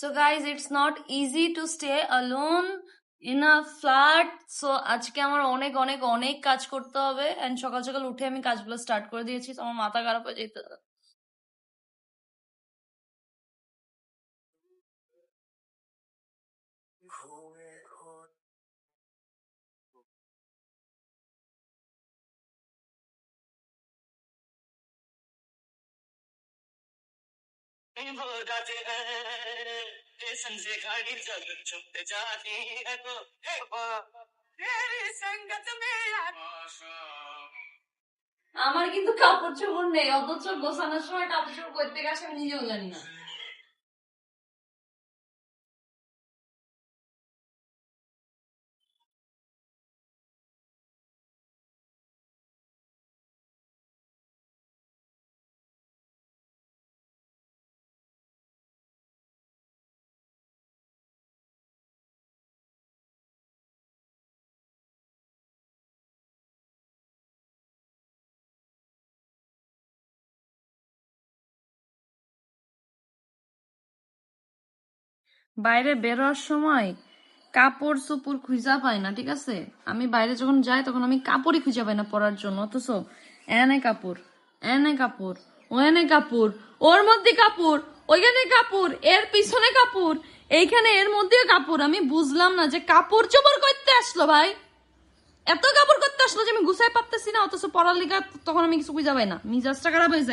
So guys it's not easy to stay alone in a flat so আজকে আমার অনেক অনেক অনেক কাজ করতে হবে। এন্ড সকাল সকাল উঠে আমি কাজগুলো স্টার্ট করে দিয়েছি। তো আমার মাথা খারাপ হয়ে যেতে स्टेशन से गाड़ी चल छुपते जाती है तो तेरी संगत में আমার কিন্তু কাপড় চোপড় নেই অথচ গোছানোর সময় কাপড় চোপড় করতে গেছে আমি নিজেও জানি না বাইরে বেরোর সময় কাপড় চোপড় খুঁজা পাই না, ঠিক আছে? আমি বাইরে যখন যাই, তখন আমি কাপড়ই খুঁজে পাই না পরার জন্য, অথচ এনে কাপড় এনে কাপড় ও এনে কাপড়, ওর মধ্যে কাপড়, ওইখানে কাপড়, এর পিছনে কাপড়, এইখানে এর মধ্যেও কাপড়। আমি বুঝলাম না যে কাপড় চোপড় করতে আসলো ভাই। এত কাপড় করতে আসলো যে আমি গুছাই পারতেছি না, অথচ পড়ার লিগা তখন আমি কিছু খুঁজে পাই না। মিজাজটা খারাপ হয়ে যায়।